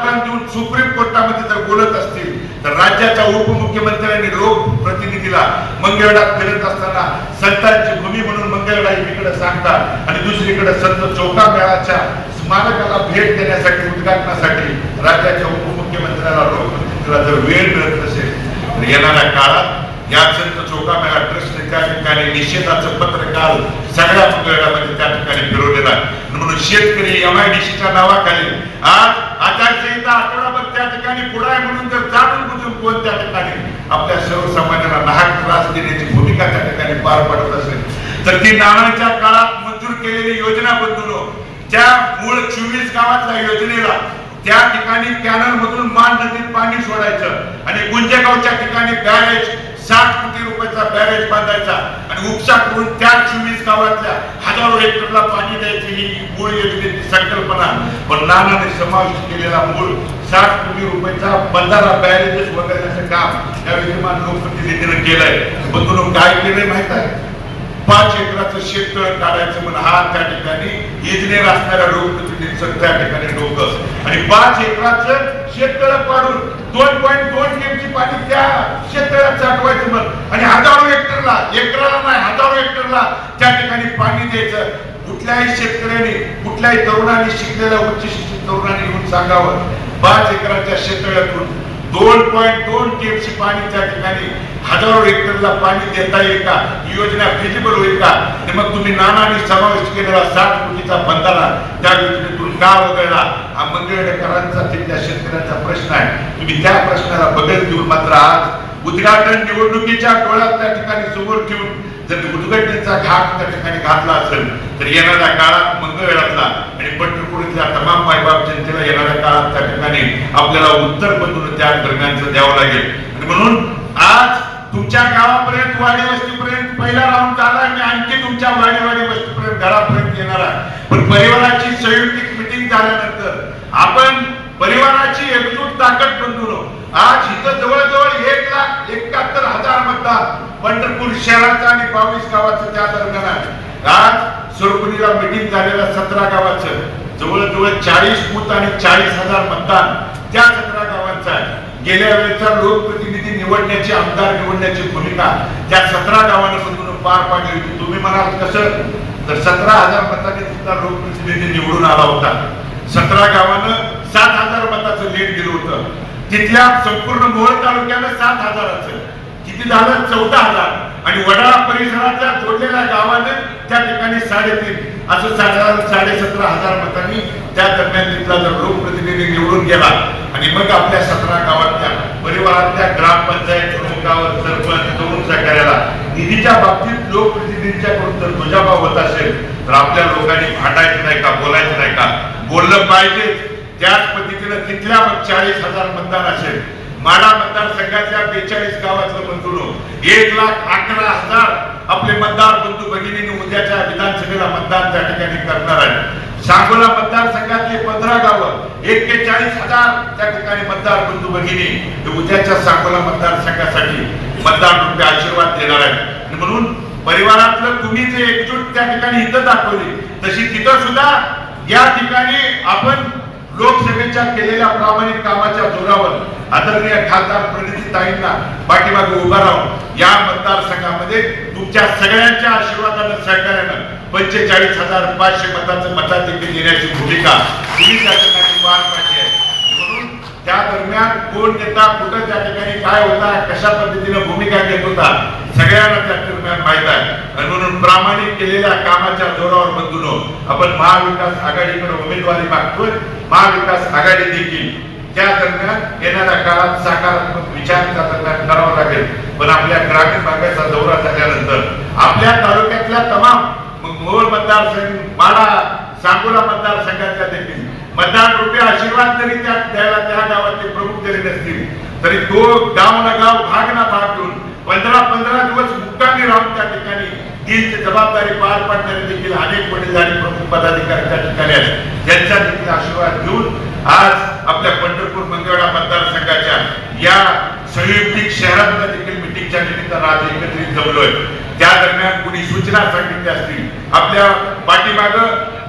देऊन सुप्रीम कोर्टामध्ये जर बोलत असतील तर राज्याच्या उपमुख्यमंत्र्यांनी लोकप्रतिनिधीला मंगळवेढात फिरत असताना संतांची भूमी म्हणून मंगळवेढा एकीकडे सांगतात आणि दुसरीकडे संत चौका मेळाच्या स्मारकाला भेट देण्यासाठी उद्घाटनासाठी राज्याच्या उपमुख्यमंत्र्याला लोकप्रतिनिधीला जर वेळ मिळत नसेल तर येणाऱ्या काळात या संत चौका मेळा ट्रस्ट त्या ठिकाणी निषेधाचं पत्र काल सगळ्या मंगळवेढामध्ये त्या ठिकाणी फिरवलेला आहे. म्हणून शेतकरी एम आय डी सीच्या नावाखाली आज आचारसंहिता आठवडाभर त्या ठिकाणी पुढा आहे म्हणून जर जाणून बुजून कोण त्या ठिकाणी आपल्या सर्वसामान्यांना नाहक त्रास देण्याची भूमिका त्या ठिकाणी पार पडत असेल. तर ती नाणाच्या काळात मंजूर केलेली योजना बदलून त्या मूळ चोवीस गावातल्या योजनेला त्या ठिकाणी कॅनल मधून मान नदीत पाणी सोडायचं आणि गुंजेगावच्या ठिकाणी बॅरेज साठ कोटी बॅरेज बांधायचा आणि उपसा करून त्या चोवीस गावातल्या हजारो हेक्टरला पाणी द्यायची ही मूळ योजनेची संकल्पना. पण नानाने समाविष्ट केलेला मूळ साठ कोटी रुपयाचा बंधारा बॅरेजेस वगैरेचं काम या विद्यमान लोकप्रतिनिधीनं केलंय. पण तुम्ही काय केलंय माहीत आहे? पाच एकराचं शेततळ काढायचं म्हणून हा त्या ठिकाणी इंजिनियर असणाऱ्या लोकप्रतिनिधीचं त्या ठिकाणी डोकं. आणि पाच एकराचं शेततळ पाडून दोन पॉईंट दोन टीएमची पाणी त्या शेततळ्यात साठवायचं मग. आणि हजारो हेक्टरला एकराला नाही हजारो हेक्टरला त्या ठिकाणी पाणी द्यायचं. कुठल्याही शेतकऱ्याने कुठल्याही तरुणाने शिकलेल्या उच्च शिक्षित तरुणाने येऊन सांगावं पाच एकराच्या शेततळ्यातून दोन पॉईंट दोन टीएमसी पाणी त्या ठिकाणी हजारो हेक्टरला पाणी देता येईल का? ही योजना फिजिबल होईल का? मग तुम्ही नानाने समावेश केलेला साठ कोटीचा बंधारा त्या योजनेतून का वगळला. हा तिथल्या शेतकऱ्यांचा प्रश्न आहे. तुम्ही त्या प्रश्नाला बगल घेऊन मात्र आज उद्घाटन निवडणुकीच्या डोळ्यात त्या ठिकाणी समोर ठेवून जर उद्घटनेचा घाट त्या ठिकाणी घातला असेल तर येणाऱ्या काळात मंगळवेळातला आणि पंढरपूरच्या तमाम मायबाप जनतेला येणाऱ्या काळात त्या ठिकाणी आपल्याला उत्तर बदलून त्या दरम्यानचं द्यावं लागेल. आणि म्हणून आज तुमच्या गावापर्यंत वाडी वस्तीपर्यंत पहिला राऊंड झाला आणि आणखी तुमच्या वाडी वाडी वस्तीपर्यंत घरापर्यंत येणार आहे. पण परिवाराची संयुक्तिक झाल्यानंतर आपण परिवाराची एकजूट ताकद बंधून आज इथं जवळजवळ एक लाख एकाहत्तर हजार मतदार पंढरपूर शहराचं आणि बावीस गावाचं त्या दरम्यान आज सुरकुनीला मिटिंग झालेल्या सतरा गावाचं. जवळजवळ चाळीस बूथ आणि चाळीस हजार मतदान त्या सतरा गावांचं आहे. गेल्या वेळेचा लोकप्रतिनिधी निवडण्याची आमदार निवडण्याची भूमिका त्या सतरा गावांना समजून पार पाडली होती. तुम्ही म्हणाल कसं? तर सतरा हजार मताने सुद्धा लोकप्रतिनिधी निवडून आला होता. सतरा गावानं सात हजार मताचं लीड दिलं होतं. तिथल्या संपूर्ण मोहोळ तालुक्यानं सात हजाराचं. किती झालं? चौदा हजार. आणि वडाळा परिसरातल्या जोडलेल्या गावानं त्या ठिकाणी साडेतीन. असं साधारण साडे सतरा हजार मतांनी त्या दरम्यान तिथला जर लोकप्रतिनिधी निवडून गेला. आणि मग आपल्या सतरा गावातल्या परिवारातल्या ग्रामपंचायत प्रमुखावर सरपंच तरुण सहकार्याला निधीच्या बाबतीत लोकप्रतिनिधींच्याकडून जर दुजाभाव होत असेल तर आपल्या लोकांनी भांडायचं नाही का बोलायचं नाही का? बोललं पाहिजे. त्याच पद्धतीनं तिथल्या चाळीस हजार मतदार असेल. माडा मतदारसंघातल्या बेचाळीस गावातलं बंधून एक लाख अकरा हजार आपले मतदार बंधू भगिनी उद्याच्या विधानसभेला मतदान त्या ठिकाणी करणार आहे सांगोला मतदारसंघातले पंधरा गावं एक्केचाळीस हजार त्या ठिकाणी मतदार बंधू भगिनी उद्याच्या सांगोला मतदारसंघासाठी मतदान रुपये आशीर्वाद देणार आहे आणि म्हणून परिवारातलं तुम्ही जे एकजूट त्या ठिकाणी इथं दाखवली तशी तिथं सुद्धा या ठिकाणी आपण लोकसभेच्या केलेल्या प्रामाणिक कामाच्या जोरावर आदरणीय खासदार प्रणितीताईंना पाठीमागे उभा राहून या मतदारसंघामध्ये तुमच्या सगळ्यांच्या आशीर्वादानं सहकार्यानं पंचेचाळीस हजार पाचशे मताचं मताधिक्य देण्याची भूमिका तुम्ही त्या ठिकाणी पार पाडली त्या दरम्यान कोण नेता कुठं त्या ठिकाणी काय होता कशा पद्धतीनं भूमिका घेत होता सगळ्यांना त्या दरम्यान माहीत आहे. आणि म्हणून प्रामाणिक केलेल्या कामाच्या जोरावर बंधून आपण महाविकास आघाडीकडे उमेदवारी मागतोय. महाविकास आघाडी देखील त्या दरम्यान येणाऱ्या काळात सकारात्मक विचार त्या दरम्यान करावा लागेल. पण आपल्या ग्रामीण भागाचा दौरा झाल्यानंतर आपल्या तालुक्यातल्या तमाम मग मोहोळ मतदारसंघ माडा सांगोला मतदारसंघातल्या देखील मतदान रुपये आशीर्वाद जरी त्या द्यायला त्या गावातले प्रमुख जरी नसतील तरी तो गाव ना गाव भाग ना भाग घेऊन पंधरा पंधरा दिवस मुक्कामी राहून त्या ठिकाणी तीच जबाबदारी पार पाडणारे देखील अनेक वडीलधारी प्रमुख पदाधिकारी त्या ठिकाणी आहेत. त्यांचा देखील आशीर्वाद घेऊन आज आपल्या पंढरपूर मंगळवेढा मतदारसंघाच्या या संयुक्तिक शहरातल्या देखील मिटिंगच्या निमित्तानं आज एकत्रित जमलोय. त्या दरम्यान कुणी सूचना सांगितल्या असतील आपल्या पाठीमाग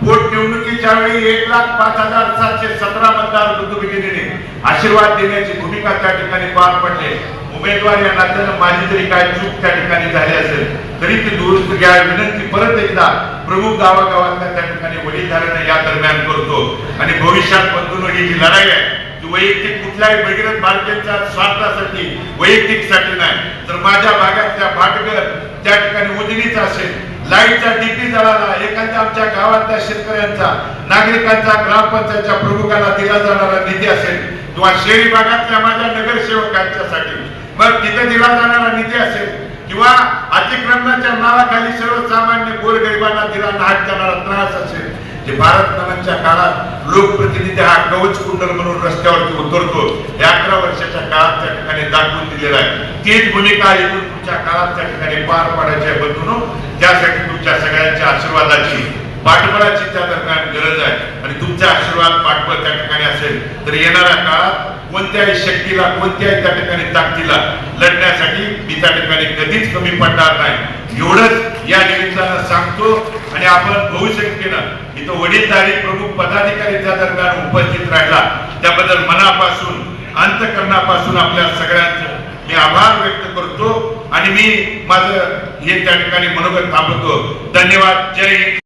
पोटनिवडणुकी निवडणुकीच्या वेळी एक लाख पाच हजार सातशे सतरा मतदार दुर्बिगिनीने आशीर्वाद देण्याची भूमिका त्या ठिकाणी पार पडले उमेदवार या नात्यानं माझी तरी काय चूक त्या ठिकाणी झाली असेल तरी ती दुरुस्त घ्या विनंती परत एकदा प्रमुख गावागावातल्या त्या ठिकाणी वडीलधाऱ्यांना या दरम्यान करतो. आणि भविष्यात बंधून ही जी लढाई आहे ती वैयक्तिक कुठल्याही भगीरथ भारतीयांच्या स्वार्थासाठी वैयक्तिकसाठी नाही. तर माझ्या भागातल्या भाटगर त्या ठिकाणी उजनीचा असेल लाईटचा डीपी जळाला एखाद्या आमच्या गावातल्या शेतकऱ्यांचा नागरिकांचा ग्रामपंचायतच्या प्रमुखाला दिला जाणारा निधी असेल किंवा शहरी भागातल्या माझ्या नगरसेवकांच्यासाठी मग तिथे दिला जाणारा निधी असेल किंवा अतिक्रमणाच्या नावाखाली सर्वसामान्य गोरगरिबांना दिला नाट करणारा त्रास असेल जे भारत नमनच्या काळात लोकप्रतिनिधी हा कवच कुंडल म्हणून रस्त्यावरती उतरतो हे अकरा वर्षाच्या काळात त्या ठिकाणी दाखवून दिलेला आहे. तीच भूमिका एकूण तुमच्या काळात त्या ठिकाणी पार पाडायची आहे बंधूनो त्यासाठी तुमच्या सगळ्यांच्या आशीर्वादाची पाठबळाची त्या दरम्यान गरज आहे. आणि तुमचा आशीर्वाद पाठबळ त्या ठिकाणी असेल तर येणाऱ्या काळात कोणत्याही शक्तीला कोणत्याही त्या ठिकाणी ताकदीला लढण्यासाठी मी त्या ठिकाणी कधीच कमी पडणार नाही. एवढंच या निमित्तानं सांगतो आणि आपण बहुसंख्येनं इथं वडीलधारी प्रमुख पदाधिकारी त्या दरम्यान उपस्थित राहिला. त्याबद्दल मनापासून अंतकरणापासून आपल्या सगळ्यांचं मी आभार व्यक्त करतो. आणि मी माझं हे त्या ठिकाणी मनोगत थांबवतो. धन्यवाद. जय हिंद.